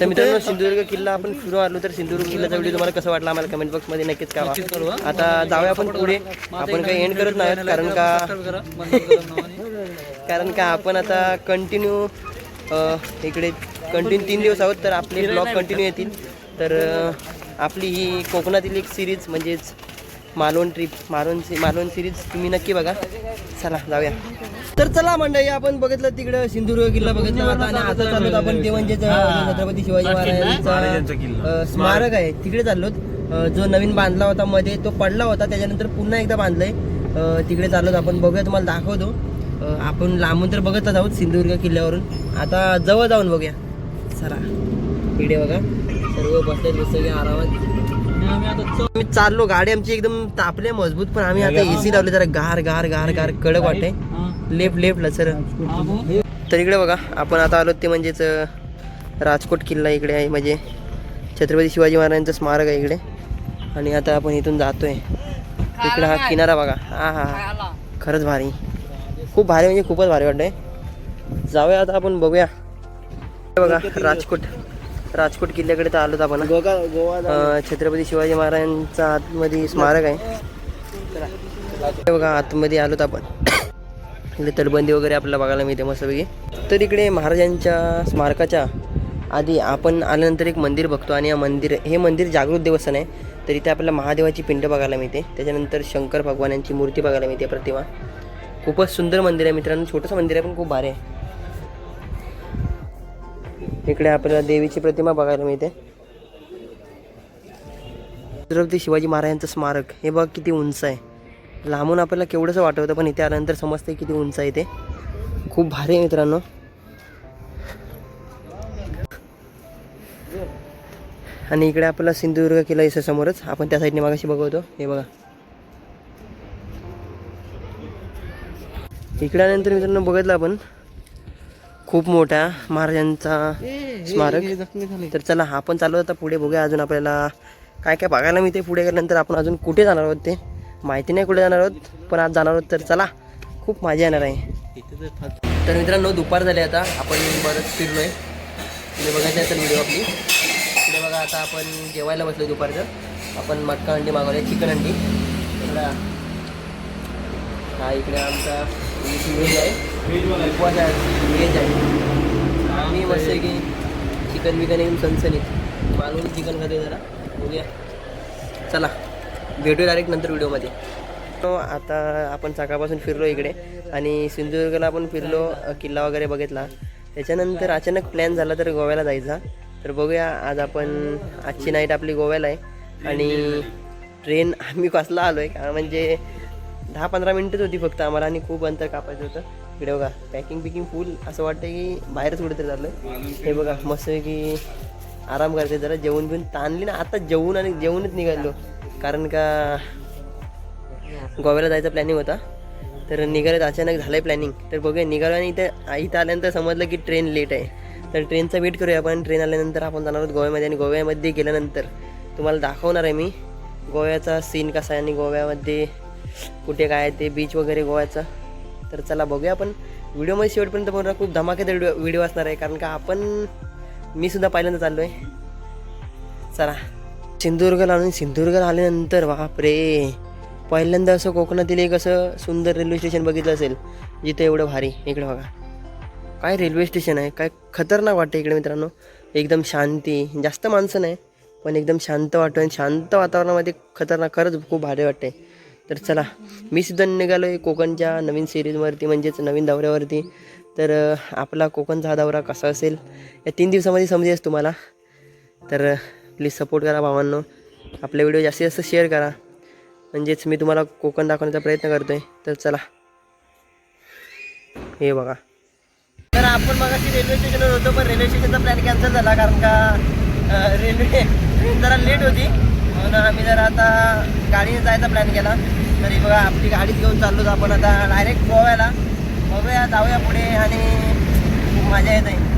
तर मित्रांनो सिंधुदुर्ग किल्ला आपण फिरून आलो तर सिंधुदुर्ग किल्ल्याचा व्हिडिओ तुम्हाला कसा वाटला आम्हाला कमेंट बॉक्समध्ये नक्कीच कळवा. आता जाऊया आपण पुढे. आपण काही एंड करत नाही कारण का कारण का आपण आता कंटिन्यू इकडे कंटिन्यू तीन दिवस आहोत तर आपले ब्लॉग कंटिन्यू येतील. तर आपली ही कोकणातील एक सिरीज म्हणजेच मालवण ट्रिप मालवण मालवण सिरीज तुम्ही नक्की बघा. चला जाऊया. तर चला मंडळी आपण बघितलं तिकडं सिंधुदुर्ग किल्ला बघितला आता आणि आता चाललो आपण ते म्हणजे छत्रपती शिवाजी महाराजांचा स्मारक आहे. तिकडे चाललो जो नवीन बांधला होता मध्ये तो पडला होता. त्याच्यानंतर पुन्हा एकदा बांधलाय. तिकडे चाललो आपण. बघूया तुम्हाला दाखवतो. आपण लांबून तर बघतच आहोत सिंधुदुर्ग किल्ल्यावरून. आता जवळ जाऊन बघूया. चला इकडे बघा. सर्व बसले सगळे आरामात. आम्ही चाललो. गाडी आमची एकदम तापले मजबूत पण आम्ही आता एसी लावले जरा गार गार गार गार कडक वाटते लेफ्ट लेफ्टला सर. तर इकडे बघा आपण आता आलो ते म्हणजेच राजकोट किल्ला इकडे आहे म्हणजे छत्रपती शिवाजी महाराजांचं स्मारक आहे इकडे. आणि आता आपण इथून जातोय. इकडे हा किनारा बघा. हा हा हा. खरंच भारी. खूप भारी म्हणजे खूपच भारी वाटतंय. जाऊया आता आपण बघूया. हे बघा राजकोट. राजकोट किल्ल्याकडे तर आलोत आपण. छत्रपती शिवाजी महाराजांचा आतमध्ये स्मारक आहे. हे बघा आतमध्ये आलोत आपण. इकडे तटबंदी वगैरे आपल्याला बघायला मिळते मस्तपैकी. तर इकडे महाराजांच्या स्मारकाच्या आधी आपण आल्यानंतर एक मंदिर बघतो आणि या मंदिर हे मंदिर जागृत देवस्थान आहे. तर इथे आपल्याला महादेवाची पिंड बघायला मिळते. त्याच्यानंतर शंकर भगवान यांची मूर्ती बघायला मिळते प्रतिमा. खूपच सुंदर मंदिर आहे मित्रांनो. छोटंसं मंदिर आहे पण खूप भारी आहे. इकडे आपल्याला देवीची प्रतिमा बघायला मिळते. छत्रपती शिवाजी महाराजांचं स्मारक. हे बघ किती उंच आहे. लांबून आपल्याला केवढंसं वाटवतं पण इथे आल्यानंतर समजते किती उंच आहे ते. खूप भारी आहे मित्रांनो. आणि इकडे आपल्याला सिंधुदुर्ग किल्ला इथं समोरच. आपण त्या साईडने मागाशी बघवतो. हे बघा. इकडे आल्यानंतर मित्रांनो बघितलं आपण. खूप मोठा महाराजांचा स्मारक. तर चला आपण चालू आता पुढे बघूया अजून आपल्याला काय काय बघायला मिळते पुढे गेल्यानंतर आपण अजून कुठे जाणार आहोत ते. माहिती नाही कुठे जाणार आहोत पण आज जाणार आहोत तर चला खूप मजा येणार आहे. तर मित्रांनो दुपार झाले आता आपण बरंच फिरलोय. तुम्ही बघायचं असेल व्हिडिओ आपली. तिकडे बघा आता आपण जेवायला बसलो दुपारचं. आपण मटका अंडी मागवले चिकन अंडी इकडं हा इकडे आमचा व्हेज आहे. उपवास आहे. व्हेज आहे. आम्ही मस्त की चिकन बिकन येऊन सनसनीत. मागून चिकन खाते जरा. बघूया. चला. भेटू डायरेक्ट नंतर व्हिडिओमध्ये. तो आता आपण सकाळपासून फिरलो इकडे आणि सिंधुदुर्गला आपण फिरलो किल्ला वगैरे बघितला. त्याच्यानंतर अचानक प्लॅन झाला तर गोव्याला जायचा. तर बघूया आज आपण आजची नाईट आपली गोव्याला आहे. आणि ट्रेन आम्ही कसला आलो आहे का म्हणजे दहा पंधरा मिनटंच होती फक्त आम्हाला आणि खूप अंतर कापायचं होतं. इकडे बघा पॅकिंग पिकिंग फुल असं वाटतं की बाहेरच कुठेतरी चाललं हे बघा मस्त की आराम करते जरा. जेवून बिवून ताणली ना आता जेवून आणि जेवूनच निघालो. कारण का गोव्याला जायचं प्लॅनिंग होता. तर निघालं अचानक झालं आहे प्लॅनिंग तर बघूया निघालो आणि इथं इथं आल्यानंतर समजलं की ट्रेन लेट आहे. तर ट्रेनचा वेट करूया आपण. ट्रेन आल्यानंतर आपण जाणार आहोत गोव्यामध्ये आणि गोव्यामध्ये गेल्यानंतर तुम्हाला दाखवणार आहे मी गोव्याचा सीन कसा आहे आणि गोव्यामध्ये कुठे काय आहे ते बीच वगैरे गोव्याचा. तर चला बघूया आपण. व्हिडिओमध्ये शेवटपर्यंत बघा खूप धमाकेदार व्हिडिओ असणार आहे. कारण का आपण मी सुद्धा पहिल्यांदा चाललो आहे चला. सिंधुदुर्गला आणून सिंधुदुर्गला आल्यानंतर बापरे. पहिल्यांदा असं कोकणातील एक असं सुंदर रेल्वे स्टेशन बघितलं असेल जिथे एवढं भारी. इकडे बघा. काय रेल्वे स्टेशन आहे? काय खतरनाक वाटतं इकडे मित्रांनो. एकदम शांती. जास्त माणसं नाही पण एकदम शांत वाटतं आणि शांत वातावरणामध्ये खतरनाक खरंच खूप भारी वाटते तर चला मी सुद्धा निघालो आहे कोकणच्या नवीन सिरीजवरती म्हणजेच नवीन दौऱ्यावरती. तर आपला कोकणचा हा दौरा कसा असेल? या तीन दिवसामध्ये समजेल तुम्हाला. तर प्लीज सपोर्ट करा भावांनो. आपले व्हिडिओ जास्तीत जास्त शेअर करा. म्हणजेच मी तुम्हाला कोकण दाखवण्याचा प्रयत्न करतो आहे तर चला. हे बघा. तर आपण मग रेल्वे स्टेशनवर होतो पण रेल्वे स्टेशनचा प्लॅन कॅन्सल झाला कारण का रेल्वे ट्रेन जरा लेट होती. म्हणून आम्ही जरा आता गाडीने जायचा प्लॅन केला. तरी बघा आपली गाडीच घेऊन चाललो आपण आता डायरेक्ट गोव्याला. बघूया जाऊया पुढे आणि खूप मजा येत आहे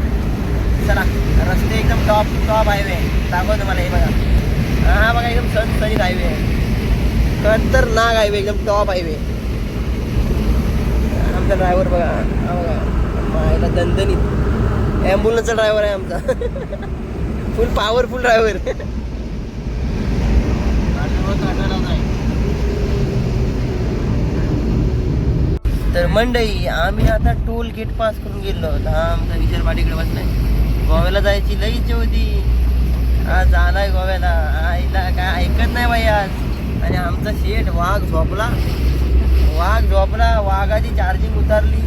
चला रस्ते एकदम टॉप टॉप हायवे आहे तुम्हाला हे बघा. हा बघा एकदम सनसनीत हायवे आहे. खतरनाक हायवे एकदम टॉप हायवे आमचा ड्रायव्हर बघा हा बघा. दणदणीत. ॲम्ब्युलन्सचा ड्रायव्हर आहे आमचा. फुल पॉवरफुल ड्रायव्हर तर मंडई आम्ही आता टोल गेट पास करून गेलो. हा आमचा विचार पाठीकडे बसलाय. गोव्याला जायची लई इच्छा होती. आज आलाय गोव्याला. आईला काय ऐकत नाही बाई आज. आणि आमचा शेठ वाघ झोपला. वाघ झोपला वाघाची चार्जिंग उतारली.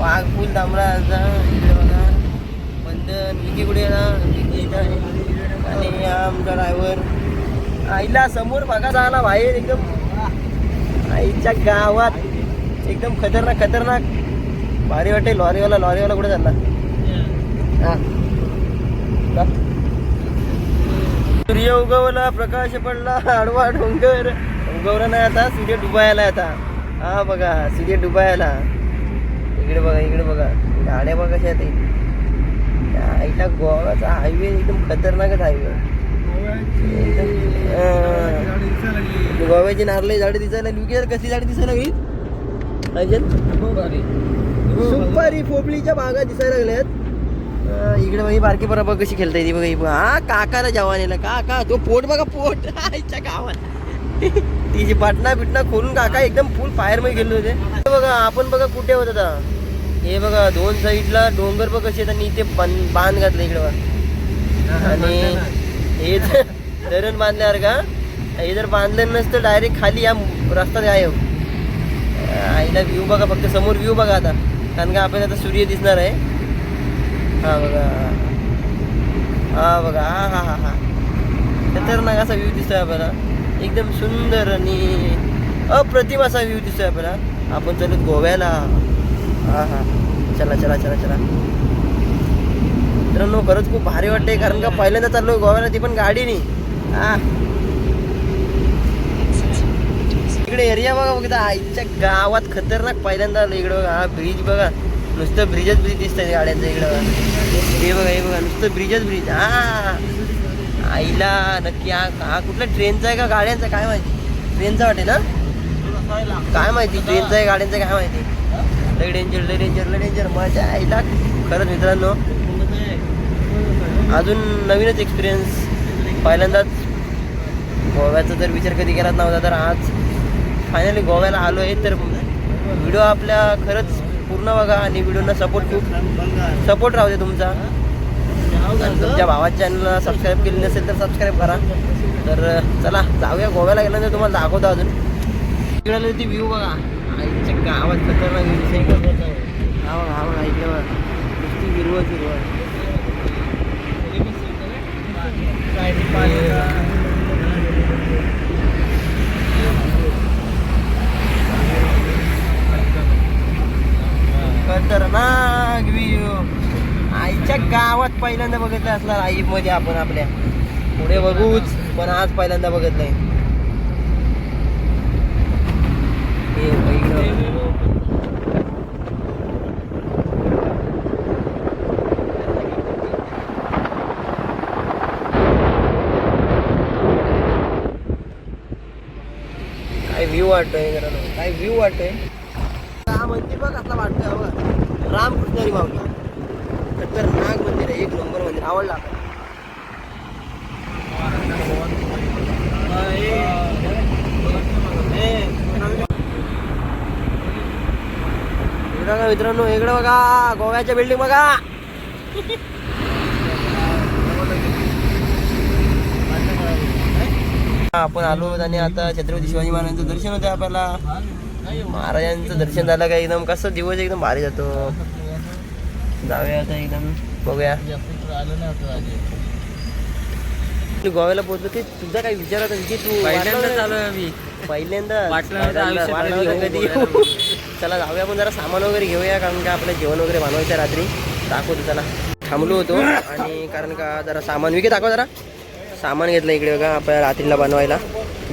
वाघ फुल दामला. इकडे बघा. बंधन विकी कुठे गेला विकी आणि आमचा ड्रायव्हर आईला समोर बघा झाला बाहेर एकदम. आईच्या गावात. एकदम खतरनाक खतरनाक. भारी वाटते लॉरीवाला लॉरीवाला कुठे चालला? सूर्य उगवला प्रकाश पडला आडवा डोंगर. उगवला नाही आता सूर्य डुबायला आता. हा बघा सूर्य डुबायला. इकडे बघा इकडे बघा. गाड्या बघा कशा आहेत आईला गोवाचा हायवे एकदम खतरनाकच हायवे गोव्याची नारळी झाडे दिसायला लागली. की कसली झाडे दिसायला लागली? सुपारी पोपलीच्या बागा दिसायला लागल्यात. इकडे बघ ही बारकी बरोबर कशी खेळता येते बघा ही हा काकाला जवानीला काका तो पोट बघा पोट. आईच्या गावात. तिची पाटणा बिटणा खोलून काका एकदम फुल फायरमध्ये गेले होते. बघा आपण बघा कुठे होत आता. हे बघा दोन साईडला डोंगर बघ कसे आणि इथे बांध घातले घातलं इकडे बघा. आणि हे जर धरण बांधल्यावर का हे जर बांधलं नसतं डायरेक्ट खाली या रस्ता गायब. आईला व्ह्यू बघा फक्त समोर व्ह्यू बघा आता. कारण का आपल्याला आता सूर्य दिसणार आहे. हा बघा. हा बघा हा हा हा हा. खतरनाक असा व्ह्यू दिसतोय आपल्याला. एकदम सुंदर आणि अप्रतिम असा व्ह्यू दिसतोय आपल्याला. आपण चालू गोव्याला. हा हा. चला चला चला चला. मित्रांनो खरंच खूप भारी वाटते कारण का पहिल्यांदा चाललो गोव्याला ती पण गाडीने हा. इकडे एरिया बघा बघा आईच्या गावात खतरनाक पहिल्यांदा आलो इकडे बघा. हा ब्रिज बघा. नुसतं ब्रिजच ब्रिज दिसतं गाड्यांचं इकडं. हे बघा हे बघा नुसतं ब्रिजच ब्रिज. हा. आईला नक्की हा हा कुठला ट्रेनचा आहे का गाड्यांचा? काय माहिती? ट्रेनचा वाटे ना? काय माहिती? ट्रेनचा आहे गाड्यांचा काय माहिती? लय डेंजर लय डेंजर लय डेंजर माझ्या आईला खरंच मित्रांनो अजून नवीनच एक्सपिरियन्स पहिल्यांदाच गोव्याचा जर विचार कधी केलाच नव्हता तर आज. फायनली गोव्याला आलो आहे तर व्हिडिओ आपल्या खरंच पूर्ण बघा आणि व्हिडिओना सपोर्ट खूप. सपोर्ट राहू दे तुमचा. आणि तुमच्या भावाच्या चॅनलला सबस्क्राईब केली नसेल तर सबस्क्राईब करा. तर चला जाऊया. गोव्याला गेल्यानंतर तुम्हाला दाखवतो अजून. तिकडे ती व्ह्यू बघा. आईच्या गावात खतरनाक हा बघा. हा बघा इकडे बघा. नुसती हिरवळ हिरवळ खतरनाक व्ह्यू आईच्या गावात पहिल्यांदा बघितलं असणार आई मध्ये आपण आपल्या. पुढे बघूच पण आज पहिल्यांदा बघितलंय. काय व्ह्यू वाटतोय काय व्ह्यू वाटतोय? हा मंदिर बघ असला वाटतोय बघा. रामकृष्णरी माऊली. खतरनाक मंदिर आहे. एक नंबर मंदिर. आवडला मित्रांनो इकडं बघा गोव्याच्या बिल्डिंग बघा. आपण आलो आणि आता छत्रपती शिवाजी महाराजांचं दर्शन होतं आपल्याला. महाराजांचं दर्शन झालं का? एकदम कसं दिवस एकदम भारी जातो. जाऊया आता एकदम. बघूया. तू गोव्याला पोहोचलो ते तुझा काही विचार होता की तू पहिल्यांदा चालू? आहे आम्ही. पहिल्यांदा. वाटलं कधी. चला जाऊया आपण जरा सामान वगैरे घेऊया कारण का आपलं जेवण वगैरे बनवायचं रात्री. दाखवतो चला. थांबलो होतो आणि कारण का जरा सामान विके दाखव जरा. सामान घेतलं इकडे बघा आपल्या रात्रीला बनवायला.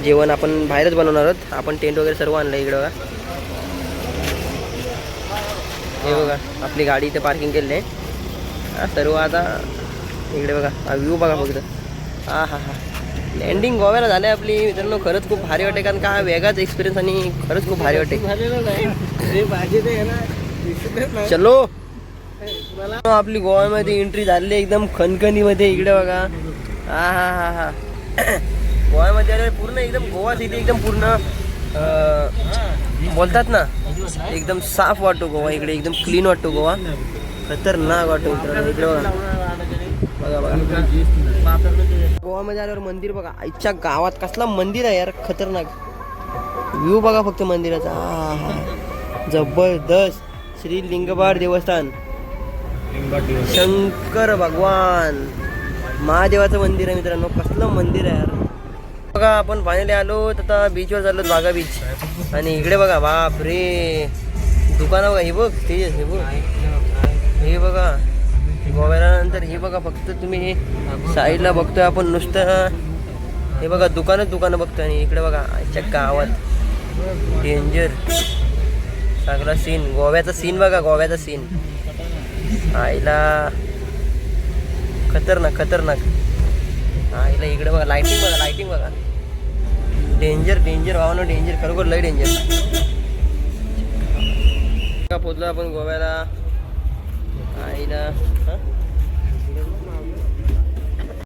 जेवण आपण बाहेरच बनवणार आहोत. आपण टेंट वगैरे सर्व आणलं इकडे बघा. हे बघा आपली गाडी इथे पार्किंग केलेली आहे. सर्व आता इकडे बघा हा व्ह्यू बघा फक्त. हा हा हा. लँडिंग गोव्याला झाली आपली. मित्रांनो खरंच खूप भारी वाटते कारण का हा वेगळाच एक्सपिरियन्स आणि खरंच खूप भारी वाटते चलो. आपली गोव्यामध्ये एंट्री झाली एकदम खनखनीमध्ये. इकडे बघा. हा हा हा हा. गोव्यामध्ये पूर्ण एकदम गोवा सिटी एकदम पूर्ण बोलतात ना एकदम साफ वाटतो गोवा इकडे एकदम क्लीन वाटतो गोवा खतरनाक वाटतो मित्रांनो इकडे बघा. बघा बघा. गोवामध्ये आल्यावर मंदिर बघा आईच्या गावात कसला मंदिर आहे यार खतरनाक. व्ह्यू बघा फक्त मंदिराचा. जबरदस्त. श्री लिंगबार देवस्थान. शंकर भगवान. महादेवाचं मंदिर आहे मित्रांनो कसलं मंदिर आहे यार. बघा आपण फायनली आलो. तर आता बीचवर चाललो बागा बीच आणि इकडे बघा बाप रे दुकानं बघा हे बघ ते हे बघ. हे बघा. गोव्यानंतर हे बघा फक्त तुम्ही साईडला बघतोय आपण नुसतं. हे बघा दुकानच दुकानं बघतोय आणि इकडे बघा आजच्या गावात. डेंजर सगळा सीन गोव्याचा सीन बघा गोव्याचा सीन आईला. खतरनाक खतरनाक. आईला इकडे बघा लायटिंग बघा लायटिंग बघा. डेंजर डेंजर भावना डेंजर खरोखर लय डेंजर पोचलो आपण गोव्याला? आईला. हा?